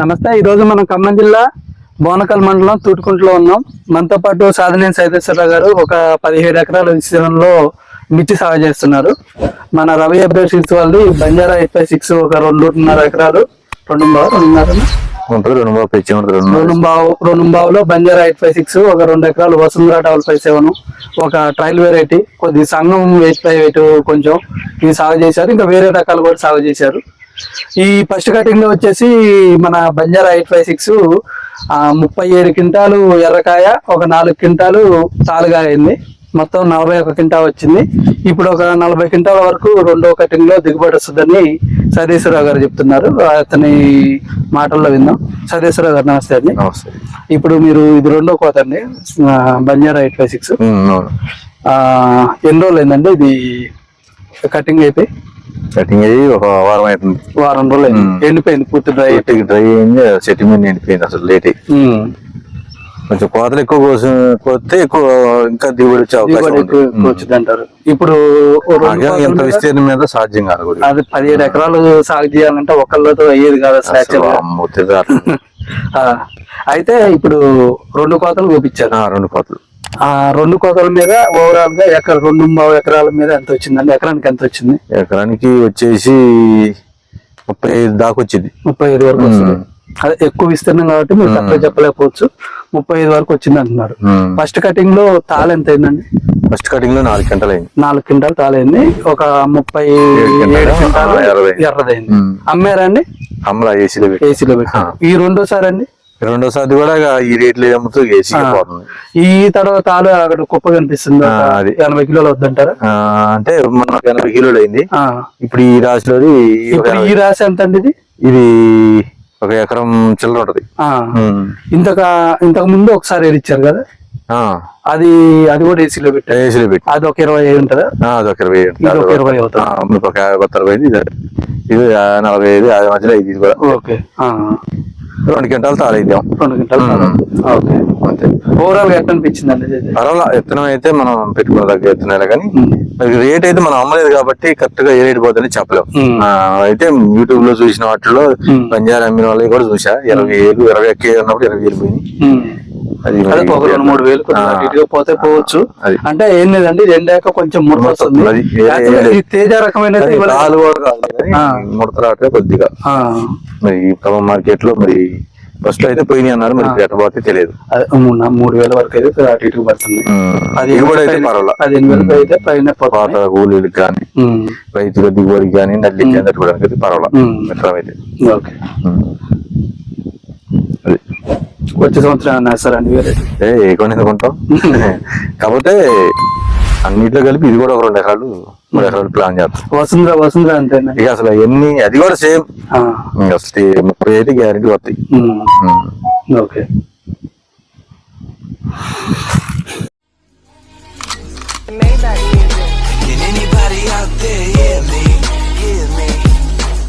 నమస్తే ఈరోజు మనం ఖమ్మం జిల్లా బోనకల్ మండలం తూటుకుంటలో ఉన్నాం. మనతో పాటు సాధనేని సైదేశ్వరరావు గారు ఒక పదిహేడు ఎకరాల విస్తీర్ణంలో మిర్చి సాగు చేస్తున్నారు. మన రవి అబ్బాయి సిక్స్ వాళ్ళది బంజారా ఎఫ్ఐ సిక్స్ ఒక రెండున్నర ఎకరాలు. రెండు బావు రెండున్నర బంజారా ఎయిట్ ఫైవ్ సిక్స్ ఒక రెండు ఎకరాలు వసుంధర డబల్ ఫైవ్ సెవెన్ ఒక ట్రయల్ వెరైటీ. కొద్ది సంఘం ఎయిట్ ఫైవ్ ఎయిట్ కొంచెం. ఇవి సాగు చేశారు ఇంకా వేరే రకాలు కూడా సాగు చేశారు. ఈ ఫస్ట్ కటింగ్లో వచ్చేసి మన బంజారా ఎయిట్ ఫైవ్ సిక్స్ ముప్పై ఏడు క్వింటాలు ఎర్రకాయ ఒక నాలుగు క్వింటాలు తాలుగా అయింది. మొత్తం నలభై ఒక క్వింటా వచ్చింది. ఇప్పుడు ఒక నలభై క్వింటాల వరకు రెండో కటింగ్లో దిగుబడి వస్తుందని సదేశ్వరరావు గారు చెప్తున్నారు. అతని మాటల్లో విందాం సదేశ్వరరావు గారు నమస్తే అండి. ఇప్పుడు మీరు ఇది రెండో కోత అండి బంజారా ఎయిట్ ఫైవ్ సిక్స్. ఎన్ని రోజులు అయిందండి ఇది కటింగ్ అయిపోయి? కటింగ్ అయ్యి ఒక వారం అవుతుంది. వారం రోజులు. ఎండిపోయింది పూర్తి డ్రై డ్రై అయింది చెట్టు మీద ఎండిపోయింది అసలు లేట్. కొంచెం కోతలు ఎక్కువ కోసం కోస్తే ఎక్కువ ఇంకా దిగుబడి వచ్చే అవకాశం వచ్చింది అంటారు ఇప్పుడు మీద విస్తీర్ణం మీద సాధ్యం కాదు అది పదిహేడు ఎకరాలు సాగు చేయాలంటే ఒకళ్ళతో అయ్యేది కాదు. అయితే ఇప్పుడు రెండు కోతలు చూపించారు రెండు కోతలు. ఆ రెండు కోతల మీద ఓవరాల్గా ఎకర రెండు ఎకరాల మీద ఎంత వచ్చిందండి? ఎకరానికి ఎంత వచ్చింది? ఎకరానికి వచ్చేసి ముప్పై ఐదు దాకా వచ్చింది. ముప్పై ఐదు వరకు వస్తుంది. అదే ఎక్కువ విస్తీర్ణం కాబట్టి మీరు తక్కువ చెప్పలేకపోవచ్చు. ముప్పై ఐదు వరకు వచ్చింది అంటున్నారు. ఫస్ట్ కటింగ్లో తాళ ఎంత అయిందండి? ఫస్ట్ కటింగ్లో నాలుగు గంటలు అయింది. నాలుగు క్వింటాల్ తాళైంది ఒక ముప్పై ఏడు క్వింటాల్. ఎర్రదైంది. అమ్మారా అండి? అమలా ఏసీలో పెట్టి ఏసీలో పెట్టారు. ఈ రెండోసారి అండి? రెండోసారి కూడా ఈ రేట్లు అమ్ముతూ ఈ తర్వాత తాళు అక్కడ కుప్ప కనిపిస్తుంది. ఒక అది. ఎనభై కిలోలు వద్దంటారా? అంటే మనకు ఎనభై కిలోలు అయింది. ఇప్పుడు ఈ రాశిలోది ఇప్పుడు ఈ రాశి ఎంత అండి ఇది? ఇది ఒక ఎకరం చిల్లర ఉంటది. ఇంతక ఇంతకు ముందు ఒకసారి ఏది ఇచ్చారు కదా? ఆ, అది అది కూడా ఏసీలో పెట్టారు. ఏసీలో పెట్టి అది ఒక ఇరవై అయి ఉంటుందా? ఆ, అదొక ఇరవై ఒక ఇరవై అవుతుంది. ఒక అరవై ఐదు ఇది ఇది నలభై ఐదు అది మధ్యలో ఇది కూడా. ఓకే. రెండు క్వింటాలు తాళైద్దాం. రెండు గంటలు ఓకే. అంతే. ఓవరాల్గా ఎట్లా అనిపించింది అండి? పర్వాలా విత్తనం అయితే మనం పెట్టుకున్న దగ్గర విత్తనాలే కానీ రేట్ అయితే మనం అమ్మలేదు కాబట్టి కరెక్ట్గా ఏ రేట్ పోతుందని చెప్పలేం. అయితే యూట్యూబ్లో చూసిన వాటిలో. బంజారా అమ్మిన వాళ్ళవి కూడా చూసా. ఇరవై వేలు ఇరవై ఎక్కే ఉన్నప్పుడు ఇరవై వేలు పోయినాయి. ఉమ్. అది ఒక రెండు మూడు వేలు ఇటుగా పోతే పోవచ్చు. అంటే ఏం లేదండి రెండాక కొంచెం ముడత వస్తుంది. తేజ రకమైన కూడా. ముడత రావట్లే కొద్దిగా. మరి ఖమ్మం మార్కెట్లో మరి ఫస్ట్ అయితే పోయినాయి అన్నారు మరి ఇప్పుడు ఎట్ట పోతే తెలియదు. మూడు వేల వరకు అయితే అటు ఇటుకు పడుతుంది. అది దిగుబడి అయితే పర్వాలా? పదిహేను వేలకు అయితే పైన పాత కూలీలకు కానీ. రైతుల దిగుబడికి కానీ నల్లికి కానీ తట్టుకోవడానికి అయితే ఓకే. వచ్చే సంవత్సరం ఏమన్నా వేస్తారండి వేరే ఏ ఏ కొని ఎందుకుంటాం కాకపోతే అన్నిట్లో కలిపి ఇది కూడా ఒక రెండు ఎకరాలు మూడు ఎకరాలు ప్లాన్ చేస్తాం. వసుంధర వసుంధర అంతేనా? ఇక అసలు ఎన్ని అది కూడా సేమ్. ఆ. అసలు ముప్పై అయితే గ్యారెంటీ వస్తాయి. Um. Um. Okay. Can anybody out there